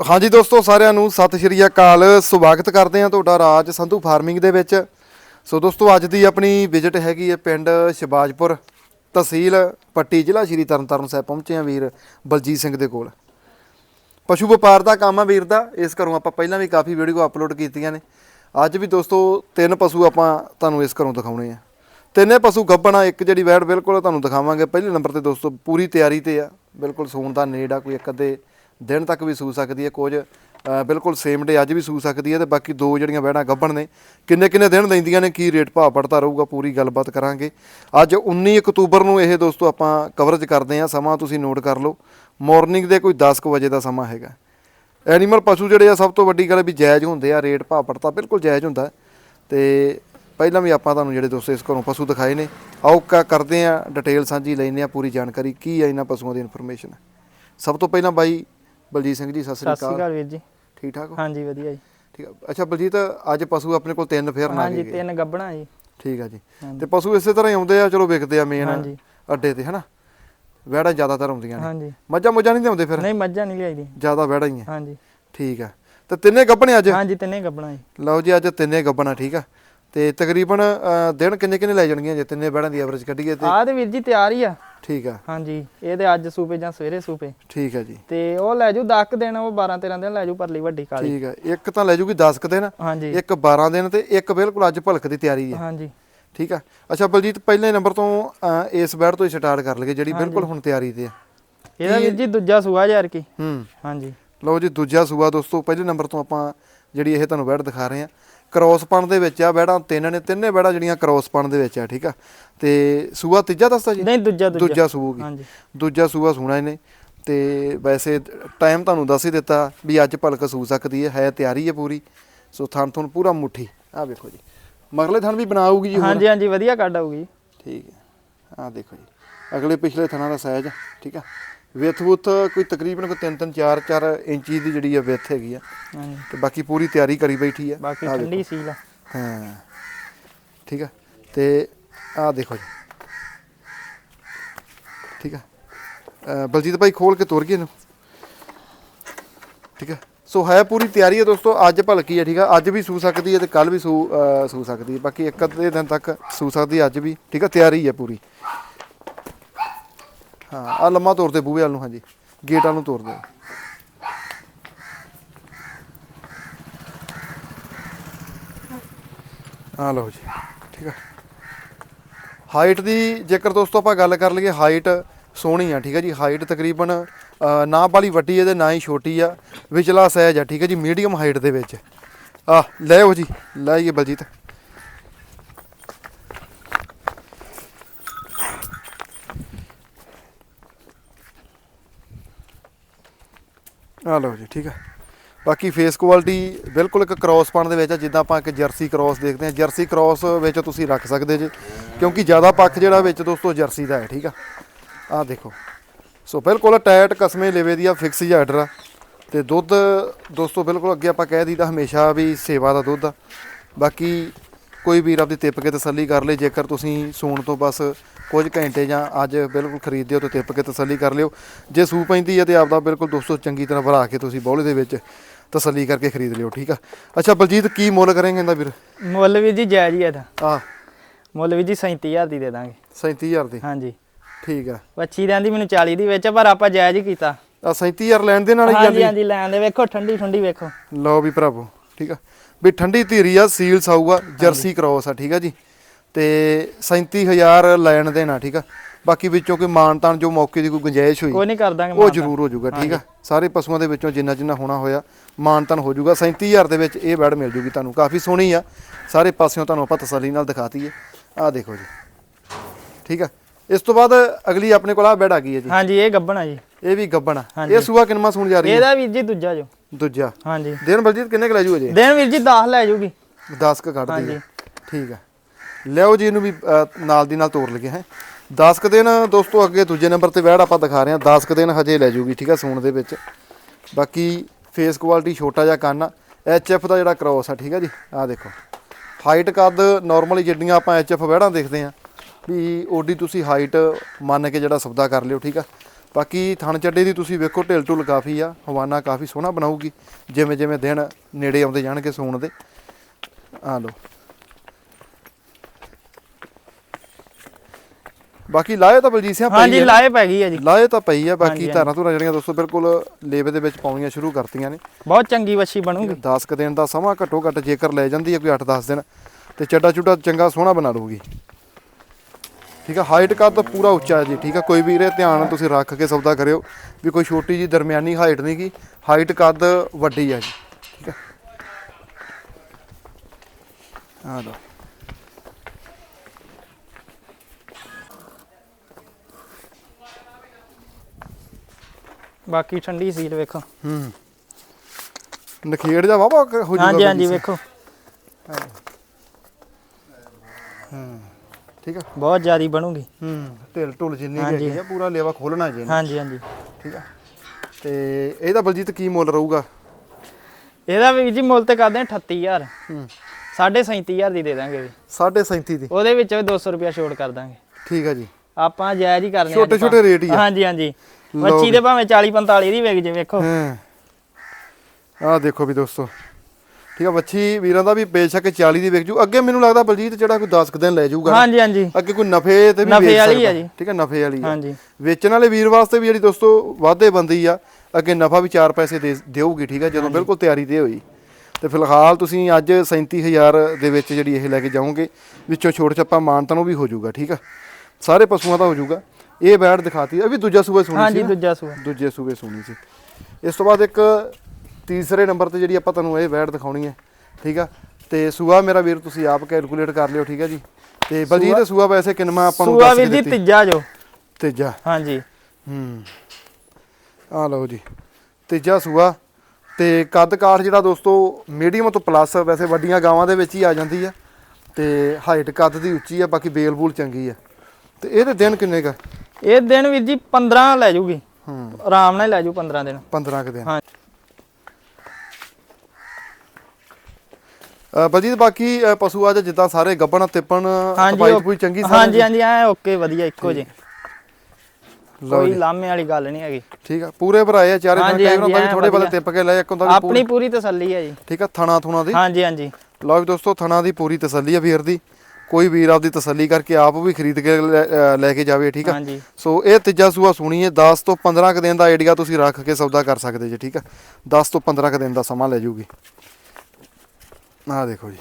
ਹਾਂਜੀ ਦੋਸਤੋ, ਸਾਰਿਆਂ ਨੂੰ ਸਤਿ ਸ਼੍ਰੀ ਅਕਾਲ। ਸਵਾਗਤ ਕਰਦੇ ਹਾਂ ਤੁਹਾਡਾ ਰਾਜ ਸੰਧੂ ਫਾਰਮਿੰਗ ਦੇ ਵਿੱਚ। ਸੋ ਦੋਸਤੋ, ਅੱਜ ਦੀ ਆਪਣੀ ਵਿਜ਼ਿਟ ਹੈਗੀ ਹੈ ਪਿੰਡ ਸ਼ਿਬਾਜਪੁਰ ਤਹਿਸੀਲ ਪੱਟੀ ਜ਼ਿਲ੍ਹਾ ਸ਼੍ਰੀ ਤਰਨਤਾਰਨ ਸਾਹਿਬ ਪਹੁੰਚੇ ਹਾਂ ਵੀਰ ਬਲਜੀਤ ਸਿੰਘ ਦੇ ਕੋਲ। ਪਸ਼ੂ ਵਪਾਰ ਦਾ ਕੰਮ ਆ ਵੀਰ ਦਾ, ਇਸ ਘਰੋਂ ਆਪਾਂ ਪਹਿਲਾਂ ਵੀ ਕਾਫੀ ਵੀਡੀਓ ਅਪਲੋਡ ਕੀਤੀਆਂ ਨੇ। ਅੱਜ ਵੀ ਦੋਸਤੋ, ਤਿੰਨ ਪਸ਼ੂ ਆਪਾਂ ਤੁਹਾਨੂੰ ਇਸ ਘਰੋਂ ਦਿਖਾਉਣੇ ਆ। ਤਿੰਨੇ ਪਸ਼ੂ ਗੱਭਣਾ ਇੱਕ ਜਿਹੜੀ ਵੈੜ ਬਿਲਕੁਲ ਤੁਹਾਨੂੰ ਦਿਖਾਵਾਂਗੇ। ਪਹਿਲੇ ਨੰਬਰ ਤੇ ਦੋਸਤੋ, ਪੂਰੀ ਤਿਆਰੀ ਤੇ ਆ। ਬਿਲਕੁਲ ਸੂਣ ਦਾ ਨੇੜ ਆ, ਕੋਈ ਇੱਕ ਅੱਧੇ ਦਿਨ ਤੱਕ ਵੀ ਸੂ ਸਕਦੀ ਹੈ, ਕੁਝ ਬਿਲਕੁਲ ਸੇਮ ਡੇ ਅੱਜ ਵੀ ਸੂ ਸਕਦੀ ਹੈ ਤੇ ਬਾਕੀ ਦੋ ਜਿਹੜੀਆਂ ਬਹਿਣਾ ਗੱਭਣ ਨੇ, ਕਿੰਨੇ ਕਿੰਨੇ ਦਿਨ ਲੈਂਦੀਆਂ ਨੇ, ਕੀ ਰੇਟ ਭਾਅ ਪੜਦਾ ਰਹੂਗਾ, ਪੂਰੀ ਗੱਲਬਾਤ ਕਰਾਂਗੇ। ਅੱਜ 19 ਅਕਤੂਬਰ ਨੂੰ ਇਹ ਦੋਸਤੋ ਆਪਾਂ ਕਵਰੇਜ ਕਰਦੇ ਹਾਂ, ਸਮਾਂ ਤੁਸੀਂ ਨੋਟ ਕਰ ਲਓ। ਮਾਰਨਿੰਗ ਦੇ ਕੋਈ 10 ਕੁ ਵਜੇ ਦਾ ਸਮਾਂ ਹੈਗਾ। ਐਨੀਮਲ ਪਸ਼ੂ ਜਿਹੜੇ ਆ, ਸਭ ਤੋਂ ਵੱਡੀ ਗੱਲ ਵੀ ਜਾਇਜ਼ ਹੁੰਦੇ ਆ ਰੇਟ ਭਾਅ ਪੜਤਾ ਬਿਲਕੁਲ ਜਾਇਜ਼ ਹੁੰਦਾ। ਹੈ। ਤੇ ਪਹਿਲਾਂ ਵੀ ਆਪਾਂ ਤੁਹਾਨੂੰ ਜਿਹੜੇ ਦੋਸਤੋ ਇਸ ਘਰੋਂ ਪਸ਼ੂ ਦਿਖਾਏ ਨੇ, ਆਓ ਕਾ ਕਰਦੇ ਆ ਡਿਟੇਲ ਸਾਂਝੀ ਲੈਂਦੇ ਆ ਪੂਰੀ ਜਾਣਕਾਰੀ ਕੀ ਆ ਇਹਨਾਂ ਪਸ਼ੂਆਂ ਦੀ ਇਨਫੋਰਮੇਸ਼ਨ ਸਭ ਤੋਂ ਪਹਿਲਾਂ ਬਾਈ ਬਲਜੀਤ ਸਿੰਘ ਜੀ ਸਤਿ ਸ੍ਰੀ ਸਤਿ ਸ਼੍ਰੀ ਅਕਾਲ। ਅਕਾਲ ਵੀਰ ਜੀ। ਠੀਕ ਠਾਕ ਹੋ? ਹਾਂਜੀ ਵਧੀਆ ਜੀ। ਠੀਕ ਆ। ਅੱਛਾ ਬਲਜੀਤ ਅੱਜ ਪਸ਼ੂ ਆਪਣੇ ਕੋਲ ਤਿੰਨ ਫੇਰ ਨਾ ਹਾਂਜੀ ਗਏ ਤਿੰਨ ਗੱਬਣਾ ਜੀ। ਠੀਕ ਆ ਜੀ। ਤੇ ਪਸ਼ੂ ਇਸੇ ਤਰ੍ਹਾਂ ਹੀ ਆਉਂਦੇ ਆ ਚਲੋ ਵਿਕਦੇ ਆ ਮੇਨ ਹਾਂਜੀ। ਅੱਡੇ ਤੇ ਹਨਾ? ਵੈੜਾਂ ਜ਼ਿਆਦਾਤਰ ਆਉਂਦੀਆਂ ਨੇ। ਹਾਂਜੀ। ਮੱਝਾਂ ਮੁੱਝਾਂ ਨਹੀਂ ਆਉਂਦੇ ਫਿਰ? ਨਹੀਂ ਮੱਝਾਂ ਨਹੀਂ ਲਿਆਈ ਦੀ ਜ਼ਿਆਦਾ ਵੈੜਾਂ ਹੀ ਆ। ਹਾਂਜੀ। ਠੀਕ ਆ। ਤੇ ਤਿੰਨੇ ਗੱਭਣੇ ਅੱਜ? ਹਾਂਜੀ ਤਿੰਨੇ ਗੱਬਣਾ ਜੀ। ਲਓ ਜੀ ਅੱਜ ਤਿੰਨੇ ਗੱਬਣਾ ਠੀਕ ਆ। ਤੇ ਤਕਰੀਬਨ ਦਿਨ ਕਿੰਨੇ ਕਿੰਨੇ ਲੈ ਜਾਣਗੀਆਂ ਜੇ ਤਿੰਨੇ ਬੈੜਾਂ ਦੀ ਐਵਰੇਜ ਕੱਢੀਏ ਤੇ? ਆਹ ਤੇ ਵੀਰ ਜੀ ਤਿਆਰ ਹੀ ਆ। ਠੀਕ ਆ। ਹਾਂਜੀ ਇਹ ਤੇ ਅੱਜ ਸੂਪੇ ਜਾਂ ਸਵੇਰੇ ਸੂਪੇ। ਠੀਕ ਆ ਜੀ। ਤੇ ਉਹ ਲੈ ਜੂ 10 ਦਿਨ ਉਹ 12 13 ਦਿਨ ਲੈ ਜੂ ਪਰਲੀ ਵੱਡੀ ਕਾਲੀ। ਠੀਕ ਆ। ਇੱਕ ਤਾਂ ਲੈ ਜੂਗੀ 10 ਕੁ ਦਿਨ ਹਾਂਜੀ। ਇੱਕ 12 ਦਿਨ ਤੇ ਇੱਕ ਬਿਲਕੁਲ ਅੱਜ ਭਲਕ ਦੀ ਤਿਆਰੀ ਹੈ ਹਾਂਜੀ। ਠੀਕ ਆ। ਅੱਛਾ ਬਲਜੀਤ ਪਹਿਲੇ ਨੰਬਰ ਤੋਂ ਇਸ ਬੈੜ ਤੋਂ ਹੀ ਸਟਾਰਟ ਕਰ ਲਈਏ ਜਿਹੜੀ ਬਿਲਕੁਲ ਹੁਣ ਤਿਆਰੀ ਤੇ ਆ। ਇਹਦਾ ਵੀਰ ਜੀ ਦੂਜਾ ਸੂਆ ਯਾਰ ਕੀ ਹੂੰ। ਹਾਂਜੀ। ਲਓ ਜੀ ਦੂਜਾ ਸੂਆ ਦੋਸਤੋ ਪਹਿਲੇ ਨੰਬਰ ਤੋਂ ਆਪਾਂ ਜਿਹੜੀ ਇਹ ਤੁਹਾਨੂੰ ਬੈੜ ਦਿਖਾ ਰਹੇ ਆ। ਕ੍ਰੋਸ ਪਣ ਦੇ ਵਿੱਚ ਆ ਬੈੜਾਂ ਤਿੰਨ ਨੇ ਤਿੰਨੇ ਬੈੜਾਂ ਜਿਹੜੀਆਂ ਕ੍ਰੋਸ ਪਣ ਦੇ ਵਿੱਚ ਆ ਠੀਕ ਆ? ਤੇ ਸੂਆ ਤੀਜਾ ਦੱਸਦਾ ਜੀ? ਨਹੀਂ ਦੂਜਾ ਦੂਜਾ। ਸੂਗੀ ਹਾਂਜੀ। ਦੂਜਾ ਸੂਆ ਸੂਣਾ ਇਹਨੇ। ਤੇ ਵੈਸੇ ਟਾਈਮ ਤੁਹਾਨੂੰ ਦੱਸ ਹੀ ਦਿੱਤਾ ਵੀ ਅੱਜ ਭਲਕ ਸੂ ਸਕਦੀ ਹੈ ਹੈ ਤਿਆਰੀ ਹੈ ਪੂਰੀ। ਸੋ ਥਣ ਥਣ ਪੂਰਾ ਮੁੱਠੀ। ਆ ਵੇਖੋ ਜੀ। ਮਗਲੇ ਥਣ ਵੀ ਬਣਾਉਗੀ ਜੀ ਹਾਂਜੀ ਹਾਂਜੀ ਵਧੀਆ ਕੱਢ ਆਊਗੀ। ਠੀਕ ਹੈ। ਆ ਦੇਖੋ ਜੀ। ਅਗਲੇ ਪਿਛਲੇ ਥਣਾਂ ਦਾ ਸਾਈਜ਼ ਠੀਕ ਆ? ਵਿੱਥ ਵੁੱਥ ਕੋਈ ਤਕਰੀਬਨ ਕੋਈ 3 3 4 4 ਇੰਚੀ ਦੀ ਜਿਹੜੀ ਆ ਵਿੱਥ ਹੈਗੀ ਆ। ਹਾਂਜੀ। ਤੇ ਬਾਕੀ ਪੂਰੀ ਤਿਆਰੀ ਕਰੀ ਬੈਠੀ ਆ। ਬਾਕੀ ਆਹ ਠੰਡੀ ਸੀਲ ਆ। ਹਾਂ। ਠੀਕ ਆ। ਤੇ ਆ ਦੇਖੋ ਜੀ। ਠੀਕ ਆ। ਬਲਜੀਤ ਭਾਈ ਖੋਲ ਕੇ ਤੁਰ ਗਏ ਇਹਨੂੰ। ਠੀਕ ਆ। ਸੋ ਹੈ ਪੂਰੀ ਤਿਆਰੀ ਹੈ ਦੋਸਤੋ। ਅੱਜ ਭਲਕੀ ਹੈ ਠੀਕ ਆ। ਅੱਜ ਵੀ ਸੂ ਸਕਦੀ ਹੈ ਤੇ ਕੱਲ ਵੀ ਸੂ ਸੂ ਸਕਦੀ ਹੈ ਬਾਕੀ ਇੱਕ ਅੱਧੇ ਦਿਨ ਤੱਕ ਸੂ ਸਕਦੀ ਹੈ ਅੱਜ ਵੀ। ਠੀਕ ਆ। ਤਿਆਰੀ ਹੈ ਪੂਰੀ। ਹਾਂ ਆ ਲੰਮਾ ਤੋਰ ਤੇ ਬੂਹੇ ਵਾਲ ਨੂੰ, ਹਾਂਜੀ। ਗੇਟ ਵਾਲ ਨੂੰ ਤੋਰ ਦੇ ਆ ਲਓ ਜੀ, ਠੀਕ ਆ। ਹਾਈਟ ਦੀ ਜੇਕਰ ਦੋਸਤੋ ਆਪਾਂ ਗੱਲ ਕਰ ਲਈਏ ਹਾਈਟ ਸੋਹਣੀ ਆ, ਠੀਕ ਹੈ ਜੀ। ਹਾਈਟ ਤਕਰੀਬਨ ਨਾ ਬਾਲੀ ਵੱਡੀ ਹੈ ਤੇ ਨਾ ਹੀ ਛੋਟੀ ਆ। ਵਿਚਲਾ ਸਾਈਜ਼ ਆ, ਠੀਕ ਹੈ ਜੀ ਮੀਡੀਅਮ ਹਾਈਟ ਦੇ ਵਿੱਚ। ਆ ਲੈ ਆਓ ਜੀ, ਲੈ ਆਈਏ ਬਲਜੀਤ। ਆ ਲਓ ਜੀ, ਠੀਕ ਆ। ਬਾਕੀ ਫੇਸ ਕੁਆਲਿਟੀ ਬਿਲਕੁਲ ਇੱਕ ਕ੍ਰਾਸ ਪਾਣ ਦੇ ਵਿੱਚ ਆ, ਜਿੱਦਾਂ ਆਪਾਂ ਇੱਕ ਜਰਸੀ ਕ੍ਰਾਸ ਦੇਖਦੇ ਆ ਜਰਸੀ ਕ੍ਰਾਸ ਵਿੱਚ ਤੁਸੀਂ ਰੱਖ ਸਕਦੇ ਜੇ, ਕਿਉਂਕਿ ਜ਼ਿਆਦਾ ਪੱਖ ਜਿਹੜਾ ਵਿੱਚ ਦੋਸਤੋ ਜਰਸੀ ਦਾ ਹੈ, ਠੀਕ ਆ। ਆਹ ਦੇਖੋ। ਸੋ ਬਿਲਕੁਲ ਟਾਇਟ ਕਸਮੇ ਲੇਵੇ ਦੀ ਆ ਫਿਕਸ ਹੀ ਆਰਡਰ ਆ। ਤੇ ਦੁੱਧ ਦੋਸਤੋ ਬਿਲਕੁਲ ਅੱਗੇ ਆਪਾਂ ਕਹਿ ਦਈਦਾ ਹਮੇਸ਼ਾ ਵੀ ਸੇਵਾ ਦਾ ਦੁੱਧ ਆ। ਬਾਕੀ ਕੋਈ ਵੀਰ ਆਪਦੀ ਤਿੱਪ ਕੇ ਤਸੱਲੀ ਕਰ ਲੇ ਜੇਕਰ ਤੁਸੀਂ ਸੂਣ ਤੋਂ ਬਸ ਕੁਝ ਘੰਟੇ ਜਾਂ ਅੱਜ ਬਿਲਕੁਲ ਖਰੀਦਦੇ ਹੋ ਤਾਂ ਤਿੱਪ ਕੇ ਤਸੱਲੀ ਕਰ ਲਿਓ। ਜੇ ਸੂ ਪੈਂਦੀ ਹੈ ਤੇ ਆਪਦਾ ਬਿਲਕੁਲ ਦੋਸਤੋ ਚੰਗੀ ਤਰ੍ਹਾਂ ਭਰਾ ਕੇ ਤੁਸੀਂ ਬੋਲੇ ਦੇ ਵਿੱਚ ਤਸੱਲੀ ਕਰਕੇ ਖਰੀਦ ਲਿਓ ਠੀਕ ਆ? ਅੱਛਾ ਬਲਜੀਤ ਕੀ ਮੁੱਲ ਕਰੇਂਗੇ ਇਹਦਾ ਵੀਰ? ਮੁੱਲ ਵੀਰ ਜੀ ਜਾਇਜ਼ ਹੀ ਆ ਇਹਦਾ। ਆ। ਮੁੱਲ ਵੀਰ ਜੀ 37000 ਦੀ ਦੇ ਦਾਂਗੇ। 37000 ਦੀ? ਹਾਂਜੀ। ਠੀਕ ਆ। ਵੱਛੀ ਰਹਿੰਦੀ ਮੈਨੂੰ 40 ਦੀ ਵਿੱਚ ਪਰ ਆਪਾਂ ਜਾਇਜ਼ ਹੀ ਕੀਤਾ। ਆ 37000 ਲੈਣ ਦੇ ਨਾਲ ਹੀ ਹਾਂਜੀ ਜਾਂਦੀ? ਹਾਂਜੀ ਲੈਣ ਦੇ ਵੇਖੋ ਠੰਡੀ ਠੰਡੀ ਵੇਖੋ। ਲਓ ਵੀ ਭਰਾਵੋ ਠੀਕ ਆ। ਵੀ ਠੰਡੀ ਧੀਰੀ ਆ ਸੀਲ ਸਾਊਗਾ ਜਰਸੀ ਕ੍ਰੋਸ ਆ ਠੀਕ ਆ ਜੀ? ਤੇ 37000 ਲੈਣ ਦੇਣਾ ਠੀਕ ਆ? ਬਾਕੀ ਵਿੱਚੋਂ ਕੋਈ ਮਾਨ ਤਾਨ ਜੋ ਮੌਕੇ ਦੀ ਕੋਈ ਗੁੰਜਾਇਸ਼ ਹੋਈ ਕੋਈ ਨਹੀਂ ਕਰ ਦਾਂਗੇ ਉਹ ਜ਼ਰੂਰ ਹੋ ਜਾਊਗਾ ਠੀਕ ਆ? ਸਾਰੇ ਪਸ਼ੂਆਂ ਦੇ ਵਿੱਚੋਂ ਜਿੰਨਾ ਜਿੰਨਾ ਹੋਣਾ ਹੋਇਆ ਮਾਨ ਤਾਨ ਹੋ ਜਾਊਗਾ। 37000 ਦੇ ਵਿੱਚ ਇਹ ਬੈੜ ਮਿਲ ਜੂਗੀ ਤੁਹਾਨੂੰ। ਕਾਫੀ ਸੋਹਣੀ ਆ। ਸਾਰੇ ਪਾਸਿਓਂ ਤੁਹਾਨੂੰ ਆਪਾਂ ਤਸੱਲੀ ਨਾਲ ਦਿਖਾਤੀ ਹੈ ਆਹ ਦੇਖੋ ਜੀ। ਠੀਕ ਆ? ਇਸ ਤੋਂ ਬਾਅਦ ਅਗਲੀ ਆਪਣੇ ਕੋਲ ਆ ਬੈੜ ਆ ਗਈ ਹੈ ਜੀ। ਹਾਂਜੀ ਇਹ ਗੱਬਣਾ ਜੀ। ਇਹ ਵੀ ਗੱਬਣ ਆ। ਇਹ ਸੂਆ ਕਿੰਨਵਾਂ ਸੂਣ ਜਾ ਰਹੀ ਹੈ ਇਹਦਾ ਵੀਰ ਜੀ ਦੂਜਾ ਜੋ। ਦੂਜਾ। ਹਾਂਜੀ। ਦਿਨ ਬਲਜੀਤ ਕਿੰਨੇ ਕੁ ਲੈ ਜੂ? ਅਜੇ ਦਿਨ ਵੀਰ ਜੀ 10 ਲੈ ਜੂਗੀ। 10 ਕ ਕੱਢਦੀ ਹਾਂਜੀ। ਹੈ ਠੀਕ ਆ। ਲਿਆਓ ਜੀ ਇਹਨੂੰ ਵੀ ਅ, ਨਾਲ ਦੀ ਨਾਲ ਤੋੜ ਲਗੇ ਹੈ। 10 ਕ ਦਿਨ ਦੋਸਤੋ ਅੱਗੇ ਦੂਜੇ ਨੰਬਰ ਤੇ ਵੈੜ ਆਪਾਂ ਦਿਖਾ ਰਹੇ ਹਾਂ। 10 ਕ ਦਿਨ ਹਜੇ ਲੈ ਜੂਗੀ ਠੀਕ ਆ ਸੂਣ ਦੇ ਵਿੱਚ। ਬਾਕੀ ਫੇਸ ਕੁਆਲਿਟੀ ਛੋਟਾ ਜਿਹਾ ਕੰਨ ਐਫ ਦਾ ਜਿਹੜਾ ਕ੍ਰੋਸ ਆ ਠੀਕ ਆ ਜੀ ਆਹ ਦੇਖੋ। ਹਾਈਟ ਕੱਦ ਨਾਰਮਲੀ ਜਿੱਡੀਆਂ ਆਪਾਂ ਐਚ ਐਫ ਵੈੜਾਂ ਦੇਖਦੇ ਆ ਵੀ ਓਡੀ ਤੁਸੀਂ ਹਾਈਟ ਮੰਨ ਕੇ ਜਿਹੜਾ ਸੌਦਾ ਕਰ ਲਿਓ ਠੀਕ ਆ। ਬਾਕੀ ਥਣ ਚੱਡੇ ਦੀ ਤੁਸੀਂ ਵੇਖੋ ਢਿਲ ਢੁਲ ਕਾਫੀ ਆ ਹਵਾਨਾ ਕਾਫੀ ਸੋਹਣਾ ਬਣਾਊਗੀ। ਜਿਵੇਂ ਜਿਵੇਂ ਦਿਨ ਨੇੜੇ ਆਉਂਦੇ ਜਾਣਗੇ ਸੌਣ ਦੇ। ਆ ਲਓ। ਬਾਕੀ ਲਾਏ ਤਾਂ ਬਲਜੀਤ ਸਿੰਘ ਪਈ ਹਾਂਜੀ ਆ। ਲਾਏ ਪੈ ਗਈ ਹੈ ਜੀ। ਲਾਏ ਤਾਂ ਪਈ ਆ ਬਾਕੀ ਧਾਰਾਂ ਧੁਰਾਂ ਜਿਹੜੀਆਂ ਦੋਸਤੋ ਬਿਲਕੁਲ ਲੇਵੇ ਦੇ ਵਿੱਚ ਪਾਉਣੀਆਂ ਸ਼ੁਰੂ ਕਰਤੀਆਂ ਨੇ। ਬਹੁਤ ਚੰਗੀ ਵੱਛੀ ਬਣੂਗੀ। 10 ਕ ਦਿਨ ਦਾ ਸਮਾਂ ਘੱਟੋ ਘੱਟ ਜੇਕਰ ਲੈ ਜਾਂਦੀ ਹੈ ਕੋਈ 8-10 ਦਿਨ ਤੇ ਚੱਡਾ ਚੁੱਡਾ ਚੰਗਾ ਸੋਹਣਾ ਬਣਾ ਲਊਗੀ। ਠੀਕ ਆ? ਹਾਈਟ ਕੱਦ ਪੂਰਾ ਉੱਚਾ ਹੈ ਜੀ ਠੀਕ ਆ? ਕੋਈ ਵੀ ਇਹਦੇ ਧਿਆਨ ਤੁਸੀਂ ਰੱਖ ਕੇ ਸੌਦਾ ਕਰਿਓ ਵੀ ਕੋਈ ਛੋਟੀ ਜੀ ਦਰਮਿਆਨੀ ਹਾਈਟ ਨਹੀਂ ਗੀ। ਹਾਈਟ ਕੱਦ ਵੱਡੀ ਹੈ ਜੀ ਠੀਕ ਆ? ਆ ਲਓ। ਬਾਕੀ ਠੰਡੀ ਸੀਲ ਵੇਖੋ। ਹੂੰ ਨਖੇੜ ਜਾ ਵਾਵਾ ਹੋ ਜੂਗਾ ਹਾਂਜੀ ਹਾਂਜੀ ਵੇਖੋ। ਸਿੰਘ। ਠੀਕ ਆ? ਬਹੁਤ ਜ਼ਿਆਦੀ ਬਣੂਗੀ। ਹੂੰ ਢਿਲ ਢੁਲ ਜਿੰਨੀ ਹਾਂਜੀ। ਹੈਗੀ ਆ ਪੂਰਾ ਲੇਵਾ ਖੋਲਣਾ ਜੀ ਇਹਨੇ। ਹਾਂਜੀ ਹਾਂਜੀ। ਠੀਕ ਆ? ਤੇ ਇਹਦਾ ਬਲਜੀਤ ਕੀ ਮੁੱਲ ਰਹੂਗਾ? ਇਹਦਾ ਵੀ ਜੀ ਮੁੱਲ ਤੇ ਕਰਦੇ ਆ 38000 ਹੂੰ। ਸਾਢੇ 37000 ਦੀ ਦੇ ਦਾਂਗੇ ਵੀ 37.5 ਦੀ। ਉਹਦੇ ਵਿੱਚ ਵੀ 200 ਰੁਪਿਆ ਛੋੜ ਕਰ ਦਾਂਗੇ। ਠੀਕ ਆ ਜੀ। ਆਪਾਂ ਜਾਇਜ਼ ਹੀ ਕਰਨੇ ਛੋਟੇ ਛੋਟੇ ਰੇਟ ਹੀ ਆ। ਹਾਂਜੀ ਹਾਂਜੀ। ਲਓ ਦੇ ਭਾਵੇਂ 40 45 ਦੀ ਵਿਕ ਜੇ ਵੇਖੋ। ਹਾਂ। ਆਹ ਦੇਖੋ ਵੀ ਦੋਸਤੋ। ਠੀਕ ਆ ਵੱਛੀ ਵੀਰਾਂ ਦਾ ਵੀ ਬੇਸ਼ੱਕ 40 ਦੀ ਵਿਕ ਜੂ। ਅੱਗੇ ਮੈਨੂੰ ਲੱਗਦਾ ਬਲਜੀਤ ਜਿਹੜਾ ਕੋਈ 10 ਕੁ ਦਿਨ ਲੈ ਜਾਊਗਾ ਹਾਂਜੀ ਹਾਂਜੀ। ਅੱਗੇ ਕੋਈ ਨਫੇ ਤੇ ਵੀ ਨਫ਼ੇ ਵੇਚ ਵਾਲੀ ਸਕਦਾ। ਆ ਜੀ। ਠੀਕ ਆ ਨਫੇ ਵਾਲੀ ਹਾਂਜੀ। ਵੇਚਣ ਵਾਲੇ ਵੀਰ ਵਾਸਤੇ ਵੀ ਜਿਹੜੀ ਦੋਸਤੋ ਵਾਧੇ ਬੰਦੀ ਆ ਅੱਗੇ ਨਫਾ ਵੀ 4 ਪੈਸੇ ਦੇ ਦੇਊਗੀ ਠੀਕ ਆ ਜਦੋਂ ਬਿਲਕੁਲ ਤਿਆਰੀ ਤੇ ਹੋਈ। ਤੇ ਫਿਲਹਾਲ ਤੁਸੀਂ ਅੱਜ 37000 ਦੇ ਵਿੱਚ ਜਿਹੜੀ ਇਹ ਲੈ ਕੇ ਜਾਓਗੇ ਵਿੱਚੋਂ ਛੋਟ ਛੱਪਾ ਮਾਨਤਾ ਨੂੰ ਵੀ ਹੋ ਜਾਊਗਾ ਠੀਕ ਆ। ਸਾਰੇ ਪਸ਼ੂਆਂ ਦਾ ਹੋ ਜਾਊਗਾ। ਇਹ ਬੈੜ ਦਿਖਾਤੀ। ਇਹ ਵੀ ਦੂਜਾ ਸੂਬਾ ਸੁਣੀ ਸੀ ਹਾਂਜੀ? ਦੂਜਾ ਸੂਆ ਦੂਜੇ ਸੂਬੇ ਸੁਣੀ ਸੀ। ਇਸ ਤੋਂ ਬਾਅਦ ਇੱਕ ਤੀਸਰੇ ਨੰਬਰ ਤੇ ਜਿਹੜੀ ਆਪਾਂ ਤੁਹਾਨੂੰ ਇਹ ਵੈਟ ਦਿਖਾਉਣੀ ਹੈ ਠੀਕ ਆ? ਤੇ ਸੂਆ ਮੇਰਾ ਵੀਰ ਤੁਸੀਂ ਆਪ ਕੈਲਕੂਲੇਟ ਕਰ ਲਿਓ ਠੀਕ ਆ ਜੀ? ਤੇ ਬਲਜੀਤ ਸੂਆ ਵੈਸੇ ਕਿੰਨਾ ਆਪਾਂ ਨੂੰ ਸੂਆ ਦੱਸ ਵੀ ਕੇ ਜੀ ਤੀਜਾ ਜੋ। ਤੀਜਾ। ਹਾਂਜੀ। ਹੂੰ। ਆ ਲਓ ਜੀ। ਤੀਜਾ ਸੂਆ। ਤੇ ਕੱਦ ਕਾਠ ਜਿਹੜਾ ਦੋਸਤੋ ਮੀਡੀਅਮ ਤੋਂ ਪਲੱਸ ਵੈਸੇ ਵੱਡੀਆਂ ਗਾਵਾਂ ਦੇ ਵਿੱਚ ਹੀ ਆ ਜਾਂਦੀ ਆ। ਤੇ ਹਾਈਟ ਕੱਦ ਦੀ ਉੱਚੀ ਆ ਬਾਕੀ ਬੇਲ ਬੂਲ ਚੰਗੀ ਆ। ਤੇ ਇਹਦੇ ਦਿਨ ਕਿੰਨੇ ਕਾ ਇਹ ਦਿਨ ਵੀਰ ਜੀ 15 ਲੈ ਜੂਗੀ। ਹੂੰ। ਆਰਾਮ ਨਾਲ ਲੈ ਜੂ 15 ਦਿਨ। 15 ਕੁ ਦਿਨ। ਹਾਂ। ਬਲਜੀਤ ਬਾਕੀ ਪਸ਼ੂ ਅੱਜ ਜਿੱਦਾਂ ਸਾਰੇ ਗੱਬਣ ਤਿੱਪਣ ਉਹ- ਪੂਈ ਚੰਗੀ ਹਾਂਜੀ ਹਾਂਜੀ ਐ ਓਕੇ ਵਧੀਆ ਇੱਕੋ ਜੇ ਕੋਈ ਲਾਮੇ ਵਾਲੀ ਗੱਲ ਨਹੀਂ ਹੈਗੀ। ਠੀਕ ਆ ਪੂਰੇ ਭਰਾਏ ਆ ਚਾਰੇ ਹੁੰਦਾ ਵੀ ਹਾਂਜੀ, ਥੋੜੇ ਵਧੀਆ। ਤਿੱਪ ਕੇ ਲੈ ਇੱਕ ਹੁੰਦਾ ਵੀ ਆਪਣੀ ਪੂਰੀ ਤਸੱਲੀ ਹੈ ਜੀ। ਪੂਰੀ- ਠੀਕ ਆ ਥਣਾ ਥੁਣਾ ਦੀ। ਹਾਂਜੀ ਹਾਂਜੀ। ਲਓ ਵੀ ਦੋਸਤੋ ਥਣਾ ਦੀ ਪੂਰੀ ਤਸੱਲੀ ਆ ਵੀਰ ਦੀ। ਕੋਈ ਵੀਰ ਆਪਦੀ ਤਸੱਲੀ ਕਰਕੇ ਆਪ ਵੀ ਖਰੀਦ ਕੇ ਲੈ- ਕੇ ਜਾਵੇ ਠੀਕ ਆ। ਸੋ ਇਹ ਤੀਜਾ ਸੂਆ ਸੁਣੀਏ 10 ਤੋਂ 15 ਕ ਦਿਨ ਦਾ ਆਈਡੀਆ ਤੁਸੀਂ ਰੱਖ ਕੇ ਸੌਦਾ ਕਰ ਸਕਦੇ ਜੀ ਠੀਕ ਆ। 10 ਤੋਂ 15 ਕ ਦਿਨ ਦਾ ਸਮਾਂ ਲੈ ਜੂਗੀ। ਆਹ ਦੇਖੋ ਜੀ।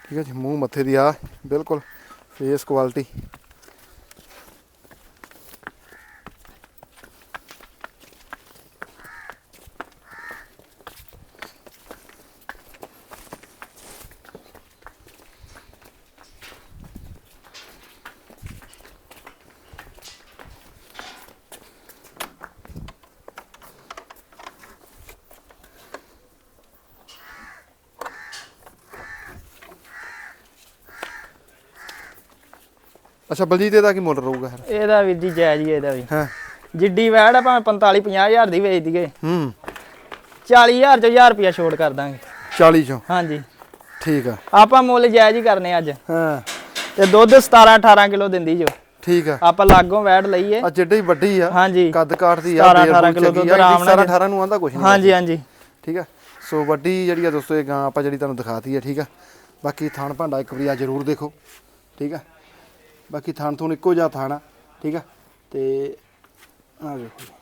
ਠੀਕ ਹੈ ਜੀ ਮੂੰਹ ਮੱਥੇ ਦੀ ਆ ਬਿਲਕੁਲ ਫੇਸ ਕੁਆਲਿਟੀ ਅੱਛਾ ਬਲਜੀਤ ਇਹਦਾ ਕੀ ਮੁੱਲ ਰਹੂਗਾ ਫਿਰ? ਇਹਦਾ ਵੀਰ ਜੀ ਜਾਇਜ਼ ਹੀ ਇਹਦਾ ਵੀ। ਹਾਂ? ਜਿੱਡੀ ਵੈੜ ਆ ਭਾਵੇਂ 45 50000 ਦੀ ਵੇਚ ਦਈਏ। ਹੂੰ। 40000 ਚੋਂ 1000 ਰੁਪਿਆ ਛੋੜ ਕਰ ਦਾਂਗੇ। 40 ਚੋਂ? ਹਾਂਜੀ। ਠੀਕ ਆ। ਆਪਾਂ ਮੁੱਲ ਜਾਇਜ਼ ਹੀ ਕਰਨੇ ਅੱਜ। ਹਾਂ। ਤੇ ਦੁੱਧ 17 18 ਕਿਲੋ ਦਿੰਦੀ ਜੋ। ਠੀਕ ਆ। ਆਪਾਂ ਲਾਗੋਂ ਵੈੜ ਲਈਏ। ਆ ਜਿੱਡੀ ਵੱਡੀ ਆ। ਹਾਂਜੀ। ਕੱਦ ਕਾਠ ਦੀ ਆ 17 ਬੇਲ 18 ਬੂਲ ਕਿਲੋ ਦੁੱਧ ਆਰਾਮ ਨਾਲ 17 18 ਨੂੰ ਆਂਦਾ ਕੁਛ ਨਹੀਂ ਹਾਂਜੀ ਹਾਂਜੀ। ਠੀਕ ਆ। ਸੋ ਵੱਡੀ ਜਿਹੜੀ ਆ ਦੋਸਤੋ ਇਹ ਗਾਂ ਆਪਾਂ ਜਿਹੜੀ ਤੁਹਾਨੂੰ ਦਿਖਾਤੀ ਆ ਠੀਕ ਆ। ਬਾਕੀ ਥਾਣ ਭਾਂਡਾ ਇੱਕ ਵਾਰੀ ਆ ਜ਼ਰੂਰ ਦੇਖੋ। ਠੀਕ ਆ। ਬਾਕੀ ਥਾਣ ਥੂਣ ਇੱਕੋ ਜਿਹਾ ਥਾਣ ਆ ਠੀਕ ਆ? ਤੇ ਆ ਦੇਖੋ ਜੀ।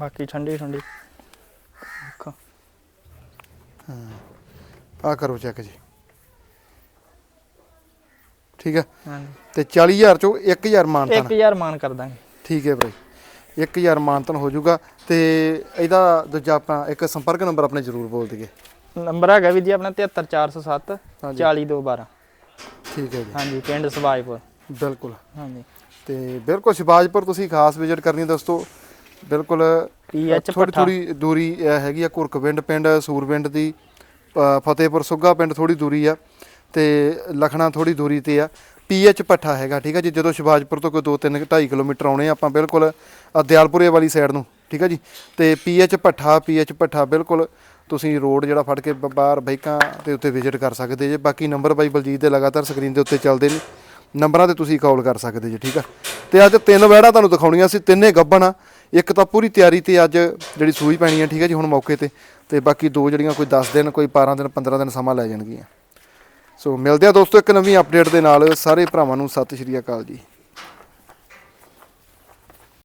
ਬਾਕੀ ਠੰਡੀ ਠੰਡੀ। ਦੇਖੋ। ਆ ਕਰੋ ਚੈੱਕ ਜੀ। ਠੀਕ ਆ? ਹਾਂਜੀ। ਤੇ 40000 ਚੋਂ 1000 ਮਾਨਤਾਨ। 1000 ਮਾਨ ਕਰ ਦਾਂਗੇ। ਠੀਕ ਹੈ ਭਾਈ। 1000 ਮਾਨਤਨ ਹੋ ਜਾਊਗਾ ਤੇ ਇਹਦਾ ਦੂਜਾ ਆਪਣਾ ਇੱਕ ਸੰਪਰਕ ਨੰਬਰ ਆਪਣੇ ਜ਼ਰੂਰ ਬੋਲ ਦਈਏ। ਨੰਬਰ ਹੈਗਾ ਵੀ ਜੀ ਆਪਣਾ 73407 ਹਾਂਜੀ। 40212 ਠੀਕ ਹੈ ਜੀ। ਹਾਂਜੀ ਪਿੰਡ ਸਵਾਈਪੁਰ ਬਿਲਕੁਲ। ਹਾਂਜੀ। ਤੇ ਬਿਲਕੁਲ ਸ਼ਿਵਾਜਪੁਰ ਤੁਸੀਂ ਖਾਸ ਵਿਜ਼ਿਟ ਕਰਨੀ ਹੈ ਦੋਸਤੋ। ਬਿਲਕੁਲ ਪੀਐਚ ਥੋੜੀ ਥੋੜੀ ਦੂਰੀ ਹੈਗੀ ਆ ਕੁਰਕਵਿੰਡ ਪਿੰਡ ਸੂਰਵਿੰਡ ਦੀ ਫਤਿਹਪੁਰ ਸੁੱਗਾ ਪਿੰਡ ਥੋੜੀ ਦੂਰੀ ਆ ਤੇ ਲਖਣਾ ਥੋੜੀ ਦੂਰੀ ਤੇ ਆ। ਪੀਐਚ ਪੱਠਾ ਹੈਗਾ ਠੀਕ ਆ ਜੀ ਜਦੋਂ ਸ਼ਿਵਾਜਪੁਰ ਤੋਂ ਕੋਈ 2-3 2.5 ਕਿਲੋਮੀਟਰ ਆਉਣੇ ਆਪਾਂ ਬਿਲਕੁਲ ਅ, ਦਿਆਲਪੁਰੇ ਵਾਲੀ ਸਾਈਡ ਨੂੰ ਠੀਕ ਆ ਜੀ। ਤੇ ਪੀਐਚ ਪੱਠਾ ਪੀਐਚ ਪੱਠਾ ਬਿਲਕੁਲ ਤੁਸੀਂ ਰੋਡ ਜਿਹੜਾ ਫੜ ਕੇ ਬਾਹਰ ਬਾਈਕਾਂ ਦੇ ਉੱਤੇ ਵਿਜ਼ਿਟ ਕਰ ਸਕਦੇ ਜੇ। ਬਾਕੀ ਨੰਬਰ ਬਾਈ ਬਲਜੀਤ ਦੇ ਲਗਾਤਾਰ ਸਕਰੀਨ ਦੇ ਉੱਤੇ ਚੱਲਦੇ ਨੇ। ਨੰਬਰਾਂ ਤੇ ਤੁਸੀਂ ਕਾਲ ਕਰ ਸਕਦੇ ਜੇ, ਠੀਕ ਆ? ਤੇ ਅੱਜ ਤਿੰਨ ਵੈੜਾਂ ਤੁਹਾਨੂੰ ਦਿਖਾਉਣੀਆਂ ਸੀ, ਤਿੰਨੇ ਗੱਭਣ ਆ। ਇੱਕ ਤਾਂ ਪੂਰੀ ਤਿਆਰੀ ਤੇ ਅੱਜ ਜਿਹੜੀ ਸੂਈ ਪੈਣੀ ਆ, ਠੀਕ ਹੈ ਜੀ, ਹੁਣ ਮੌਕੇ ਤੇ। ਤੇ ਬਾਕੀ ਦੋ ਜਿਹੜੀਆਂ ਕੋਈ 10 ਦਿਨ, ਕੋਈ 12 ਦਿਨ 15 ਦਿਨ ਸਮਾਂ ਲੈ ਜਾਣਗੀਆਂ। ਸੋ ਮਿਲਦੇ ਆ ਦੋਸਤੋ ਇੱਕ ਨਵੀਂ ਅਪਡੇਟ ਦੇ ਨਾਲ। ਸਾਰੇ ਭਰਾਵਾਂ ਨੂੰ ਸਤਿ ਸ਼੍ਰੀ ਅਕਾਲ ਜੀ।